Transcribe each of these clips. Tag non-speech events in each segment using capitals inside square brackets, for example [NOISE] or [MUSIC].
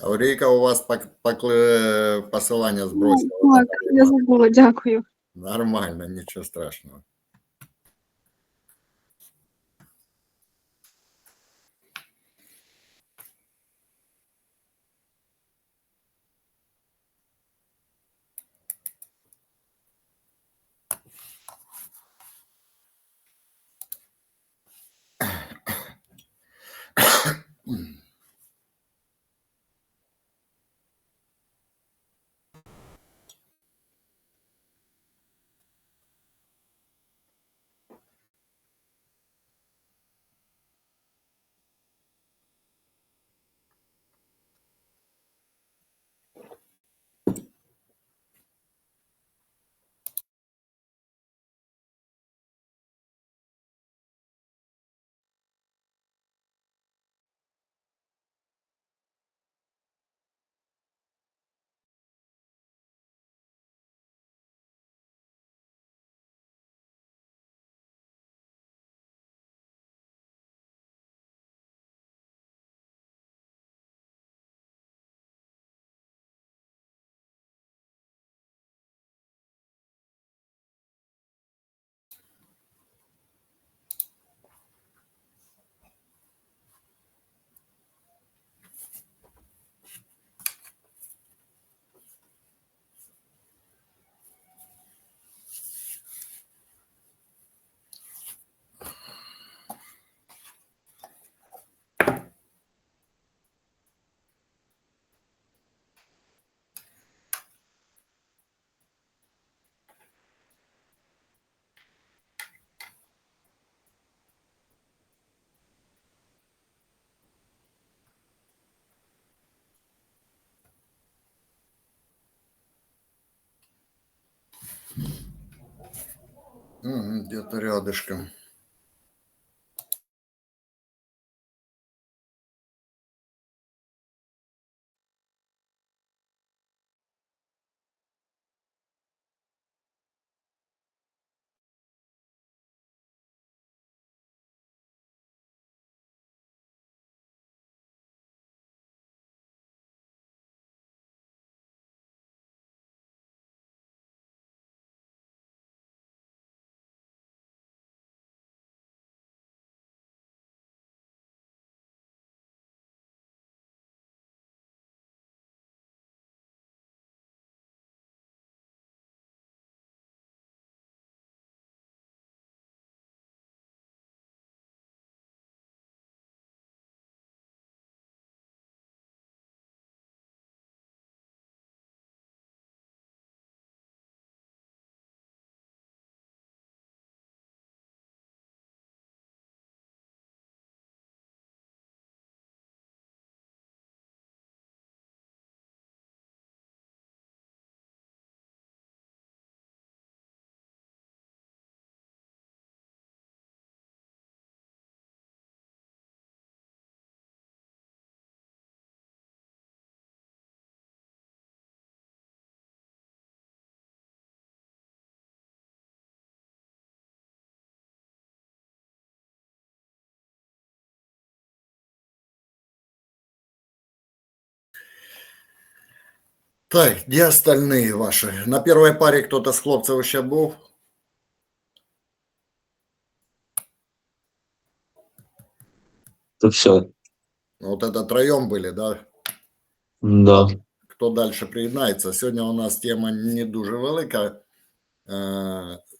Аврійка у вас покли- посилання сбросила. Так, я забула, дякую. Нормально, ничего страшного. Где-то рядышком. Так, где остальные ваши? На первой паре кто-то с хлопцев еще был? То все. Вот это троем были, да? Да. Хто далі приєднається? Сьогодні у нас тема не дуже велика. Е,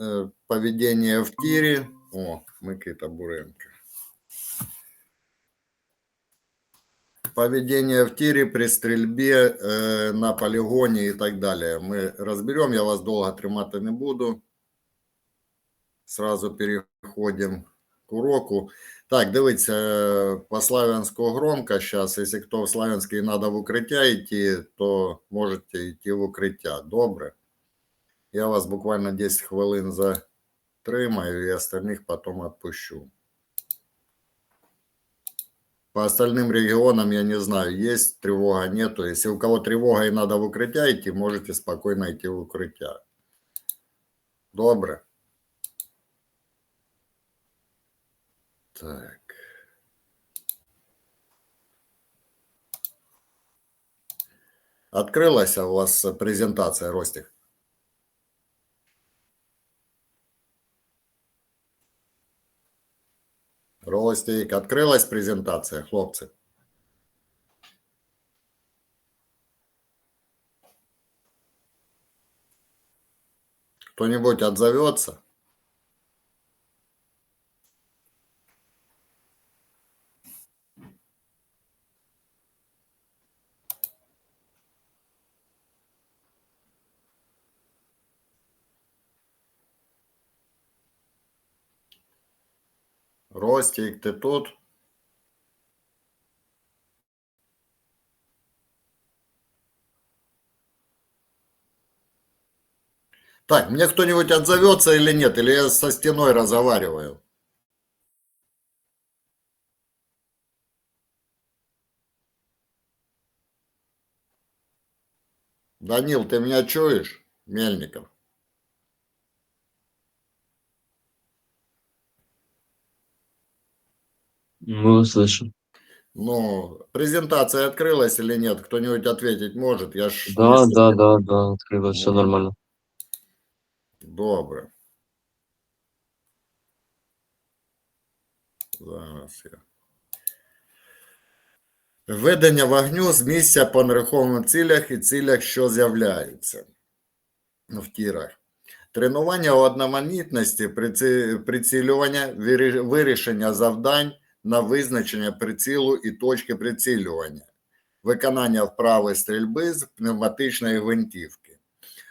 е, Поведіння в тірі. О, Микита Буренко. Поведение в тире при стрельбе э, на полигоне и так далее. Мы разберем, я вас долго тримати не буду. Сразу переходим к уроку. Так, дивіться, е, по Славянську громко зараз. Якщо хто в Славянський треба в укриття йти, то можете йти в укриття. Добре. Я вас буквально 10 хвилин затримаю і остальних потім відпущу. По остальным регионам я не знаю, есть тревога, нету. Если у кого тревога и надо в укрытие идти, можете спокойно идти в укрытие. Добре. Так. Открылась у вас презентация, Ростик? Ростик, открылась презентация, хлопцы? Кто-нибудь отзовется? Ростик, ты тут? Так, мне кто-нибудь отзовется или нет? Или я со стеной разговариваю? Данил, ты меня чуешь? Мельников. Мы слышим. Ну, презентация открылась или нет? Кто-нибудь ответить может? Я ж Да, не да, совсем- да, да, открылось, все Ну. нормально. Добре. Зараз я. Ведення вогню з місця по нерухомим цілях і цілях, що з'являються в тірах. Тренування одноманітності, приці- прицілювання, вирі- вирішення завдань на визначення прицілу і точки прицілювання, виконання вправи стрільби з пневматичної гвинтівки,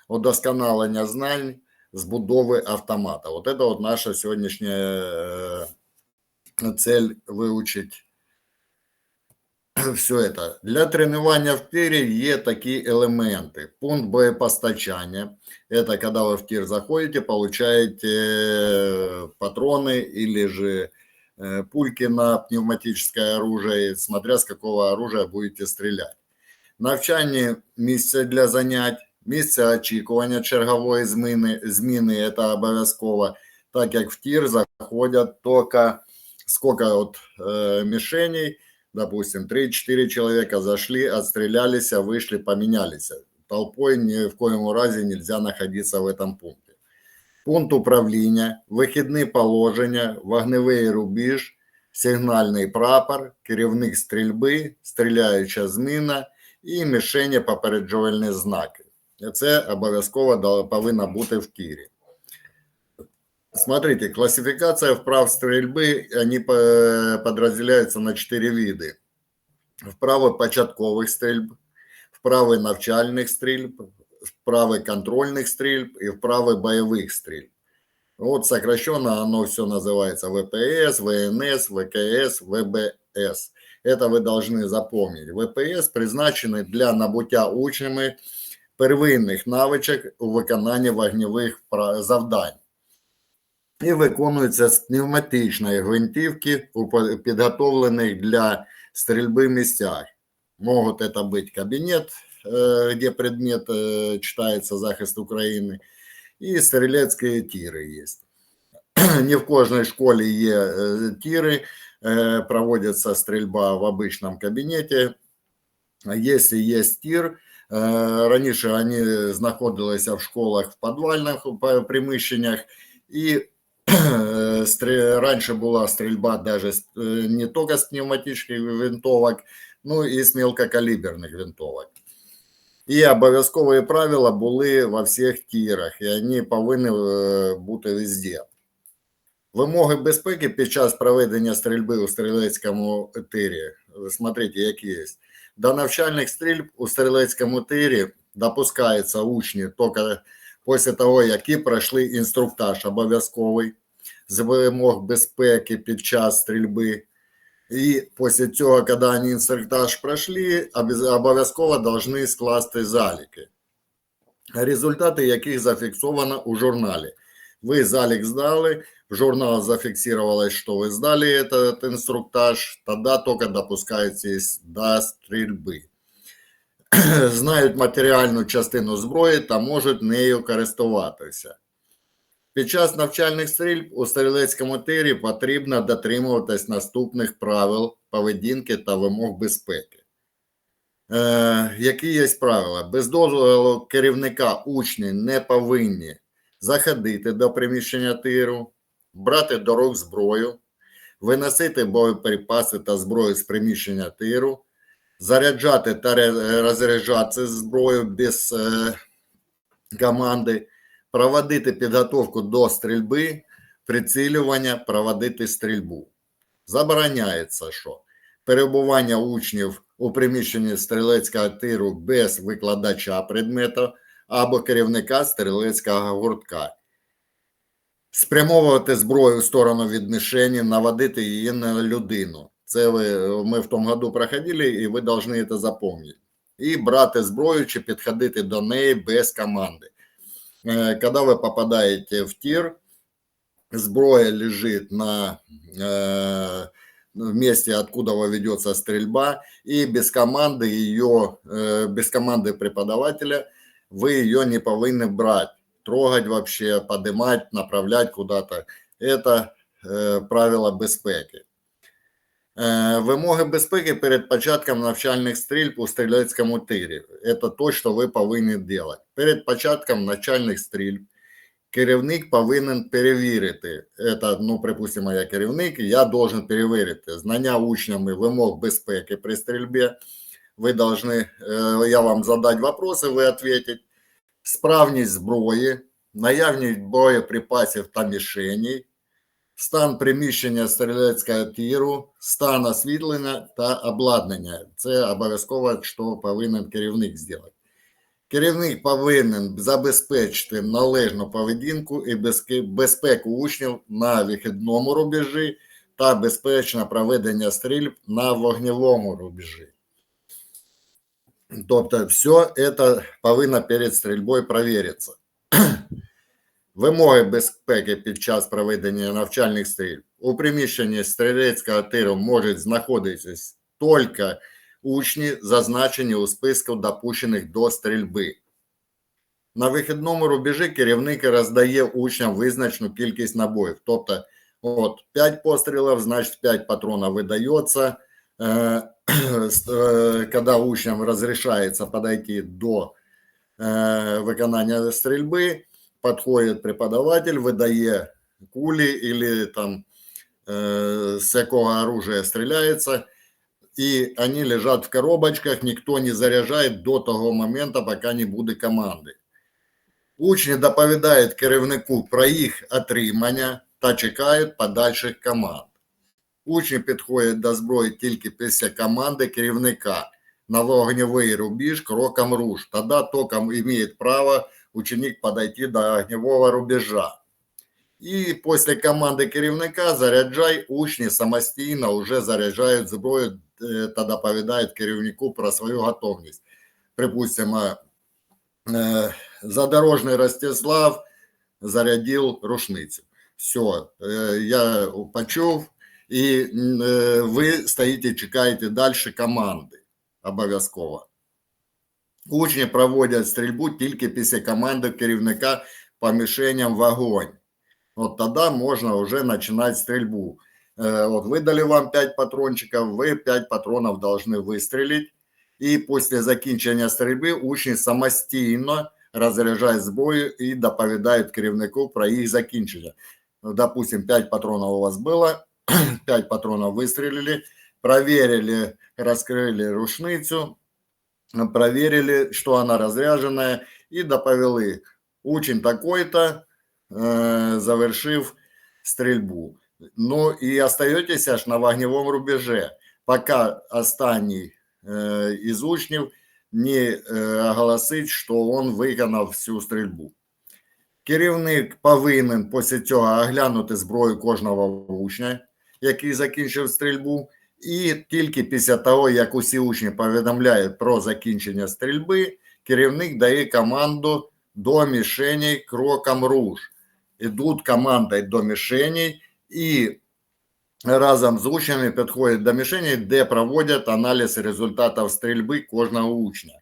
удосконалення знань збудови автомата. Вот это вот наша сьогоднішня э, цель выучить все это. Для тренування в тирі є такі елементи. Пункт боєпостачання. Это когда вы в тир заходите, получаете э, патроны или же э, пульки на пневматическое оружие, смотря с какого оружия будете стрелять. Навчання місце для занять, місце очікування чергової зміни, зміни це обов'язково, так як в тір заходять тільки сколько от э, мишеней, допустим, 3-4 человека зашли, отстрелялись, вышли, поменялись. Толпой ни в коем разе нельзя находиться в этом пункте. Пункт управління, вихідні положення, вогневий рубіж, сигнальний прапор, керівник стрільби, стріляюча зміна і мішені попереджувальні знаки. Це обов'язково дал- повинно бути в тірі. Смотрите, классификация вправ стрельбы, они по- подразделяются на 4 виды. Вправи початкових стрільб, вправи навчальних стрільб, вправи контрольних стрільб и вправи бойових стрільб. Вот сокращенно оно все называется ВПС, ВНС, ВКС, ВБС. Это вы должны запомнить. ВПС призначены для набуття учнями первинних навичок у виконанні вогневих впра- завдань і виконується з пневматичної гвинтівки у по- підготовлених для стрільби місцях. Могут это быть кабинет, э, где предмет э, читается захист України, і стрілецькі тіри є. [CLEARS THROAT] Не в кожній школі є е, тіри, е, проводиться стрільба в обычном кабінеті. А Якщо є тір, е, раніше вони знаходилися в школах в підвальних е, приміщеннях, і [CLEARS THROAT] Э, стрі- раньше была стрельба даже с- э, не только с пневматических винтовок, но и с мелкокалиберных винтовок. І обов'язкові правила були во всіх тірах, і вони повинні е, бути везде. Вимоги безпеки під час проведення стрільби у стрілецькому тирі. Смотрите, які є. До навчальних стрільб у стрілецькому тирі допускаються учні тільки після того, які пройшли інструктаж обов'язковий з вимог безпеки під час стрільби. І після цього, коли вони інструктаж пройшли, обов'язково повинні скласти заліки, результати яких зафіксовано у журналі. Ви залік здали, в журнал зафиксировалось, что вы сдали этот инструктаж, тогда только допускаетесь до стрільби. [CLEARS THROAT] Знають матеріальну частину зброї та можуть нею користуватися. Під час навчальних стрільб у стрілецькому тирі потрібно дотримуватись наступних правил поведінки та вимог безпеки. Е, які є правила? Без дозволу керівника учні не повинні заходити до приміщення тиру, брати до рук зброю, виносити боєприпаси та зброю з приміщення тиру, заряджати та розряджати зброю без е, команди, проводити підготовку до стрільби, прицілювання, проводити стрільбу. Забороняється, що перебування учнів у приміщенні стрілецького тиру без викладача предмету або керівника стрілецького гуртка. Спрямовувати зброю в сторону від мішені, наводити її на людину. Це ви, ми в тому году проходили, і ви повинні це запам'ятати. І брати зброю чи підходити до неї без команди. Е, Коли ви попадаєте в тир, зброя лежит на э, месте, откуда ведется стрельба, и без команды ее, э, без команды преподавателя вы ее не повинны брать, трогать вообще, поднимать, направлять куда-то. Это э, правила безпеки. Е, Вимоги безпеки перед початком навчальних стрільб у стрілецькому тирі. Це то, що ви повинні робити. Перед початком навчальних стрільб керівник повинен перевірити. Это, ну, припустимо, я керівник, і я должен перевірити знання учнями вимог безпеки при стрільбі. Ви должны, е, я вам задать вопроси, ви ответить. Справність зброї, наявність боєприпасів та мішеней, стан приміщення стрілецького тиру, стан освітлення та обладнання. Це обов'язково, що повинен керівник зробити. Керівник повинен забезпечити належну поведінку і безке- безпеку учнів на вихідному рубежі та безпечне проведення стрільб на вогневому рубежі. Тобто, все це повинно перед стрільбою перевіритися. Вимоги безпеки під час проведення навчальних стрільб. У приміщенні стрілецького тиру можуть знаходитись тільки учні, зазначені у списку допущених до стрільби. На вихідному рубежі керівник роздає учням визначену кількість набоїв. Тобто, от 5 пострілів, значить 5 патронів видається. [CLEARS THROAT] Е, с- е, Когда учням разрешается подойти до е, виконання стрільби, Подходит преподаватель, выдає кулі или там э, с какого оружия стреляется, и они лежат в коробочках, никто не заряжает до того момента, пока не буде команди. Учні доповідають керівнику про їх отримання та чекають подальших команд. Учні підходять до зброї тільки після команди керівника на вогневий рубіж кроком руш. Тоді током має право ученик подойти до огневого рубежа. І після команди керівника заряджай учні самостійно вже заряджають зброю е, та доповідають керівнику про свою готовність. Припустимо, е, задорожний Ростислав зарядив рушницю. Все, е, я почув, і е, ви стоїте, чекаєте далі команди обов'язково. Учні проводять стрільбу тільки після команди керівника по мішеням вогонь. От тоді можна вже починати стрільбу. Е, От видали вам 5 патрончиків, ви 5 патронів повинні вистрілити. І після закінчення стрільби учні самостійно розряджають зброю і доповідають керівнику про їх закінчення. Ну, Допустим, 5 патронов у вас было, 5 [CLEARS THROAT] патронов выстрелили, проверили, раскрыли рушницу, проверили, что она разряженная, и доповели. Учень такой-то, э, завершив стрельбу. Ну и остаетесь аж на вогневом рубеже, пока останній э, із учнів не э, оголосить, що він виконав всю стрільбу. Керівник повинен після цього оглянути зброю кожного учня, який закінчив стрільбу, і тільки після того, як усі учні повідомляють про закінчення стрільби, керівник дає команду до мішеней кроком руш. Ідуть командою до мішеней і разом з учнями підходять до мішеней, де проводять аналіз результатів стрільби кожного учня.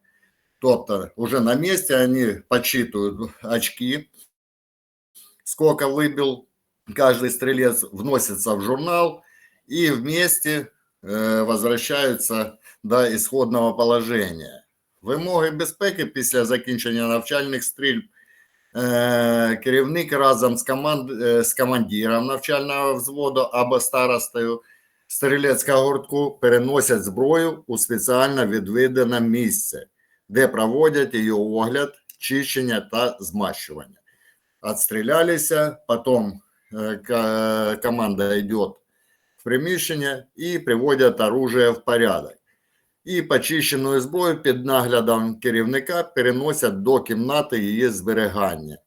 Тобто, уже на місці вони почитують очки, сколько выбил каждый стрелец, вносится в журнал, и вместе е, возвращаються до ісходного положення. Вимоги безпеки після закінчення навчальних стрільб е, керівник разом з, команд, е, з командиром навчального взводу або старостою стрілецького гуртку переносять зброю у спеціально відведене місце, де проводять її огляд, чищення та змащування. Отстрілялися, потім е, команда йде в приміщення і приводять оружие в порядок. І почищену зброю під наглядом керівника переносять до кімнати її зберігання.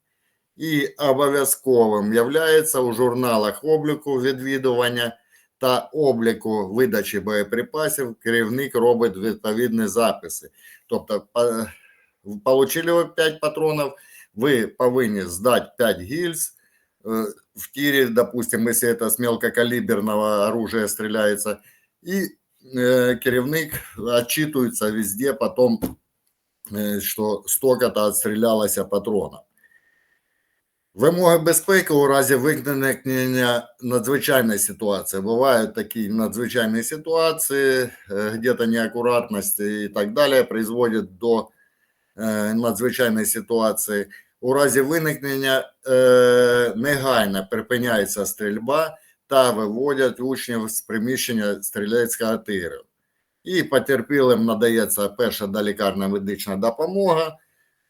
І обов'язковим являється у журналах обліку відвідування та обліку видачі боєприпасів керівник робить відповідні записи. Тобто, по- получили ви 5 патронів, ви повинні здати 5 гільз, в тире, допустим, если это с мелкокалиберного оружия стреляется, и э, керівник отчитывается везде потом, э, що столько-то отстрілялося патронів. Вимоги безпеки у разі виникнення надзвичайної ситуації. Бувають такі надзвичайні ситуації, е, где-то неаккуратності і так далі, призводять до е, надзвичайної ситуації. У разі виникнення е, негайно припиняється стрільба та виводять учнів з приміщення стрілецького тиру. І потерпілим надається перша долікарна медична допомога,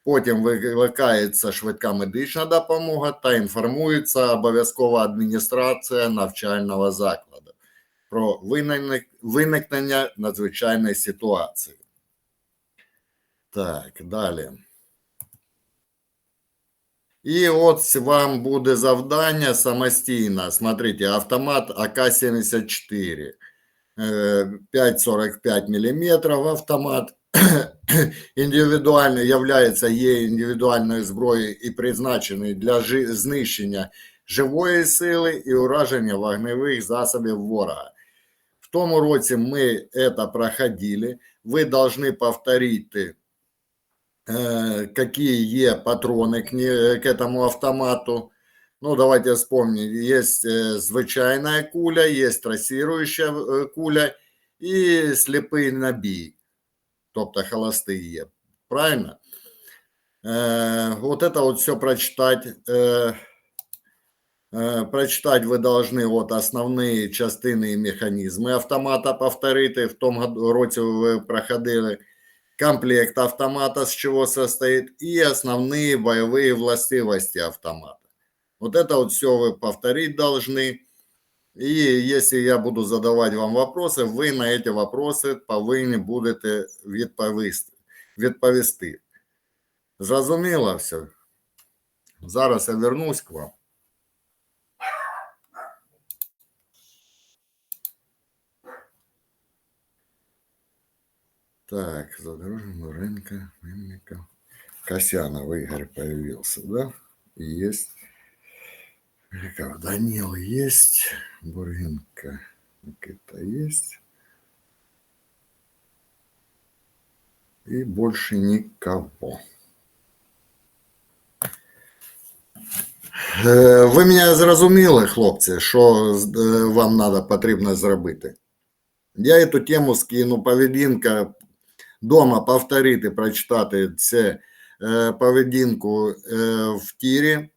потім викликається швидка медична допомога та інформується обов'язкова адміністрація навчального закладу про виник- виникнення надзвичайної ситуації. Так, далі. І от вам буде завдання самостійно. Смотрите, автомат АК-74. е, 5,45 мм автомат. [COUGHS] Індивідуально являється є індивідуальною зброєю і призначений для жи- знищення живої сили і ураження вогневих засобів ворога. В тому році ми це проходили. Ви повинні повторити э, какие е патроны к, не- к этому автомату. Ну, давайте вспомним. Есть э, звичайная куля, есть трассирующая э, куля и слепий набій, тобто холостий є. Правильно? Э, вот это вот все прочитать. Э, э, прочитать вы должны вот основные частини і механізми автомата повторити. В тому году- році ви проходили комплект автомата, с чего состоит, и основные боевые властивости автомата. Вот это вот все вы повторить должны. И если я буду задавать вам вопросы, вы на эти вопросы повинні будете відповісти. відповісти. Зрозуміло все? Зараз я вернусь к вам. Так, задорожного рынка, Мельников. Касьянов Игорь появился, да? И есть. Великов Данил есть. Буренко Никита есть. И больше никого. Е, Ви мене зрозуміли, хлопці, що з- е, вам надо, потрібно зробити. Я цю тему скину, поведінка Дома повторити, прочитати це е, поведінку е, в тірі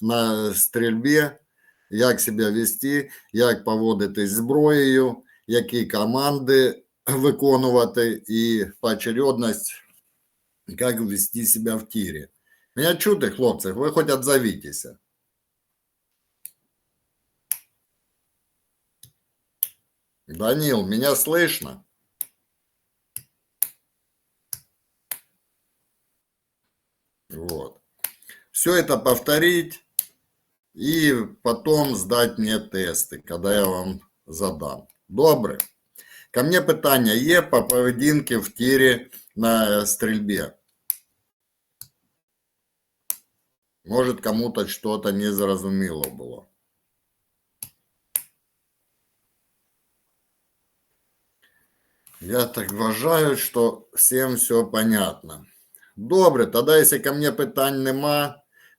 на стрільбі, як себе вести, як поводитись зброєю, які команди виконувати і поочередність, як вести себе в тірі. Мене чути, хлопці, ви хоч отзовітеся. Данил, меня слышно? Вот. Все это повторить и потом сдать мне тесты, когда я вам задам. Добре. Ко мне питання є по поведінці в тірі на стрільбі. Может, кому-то что-то незрозуміло було. Я так вважаю, що всім все понятно. Добре, тоді, якщо ко мне питань нема,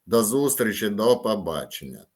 до зустрічі, до побачення.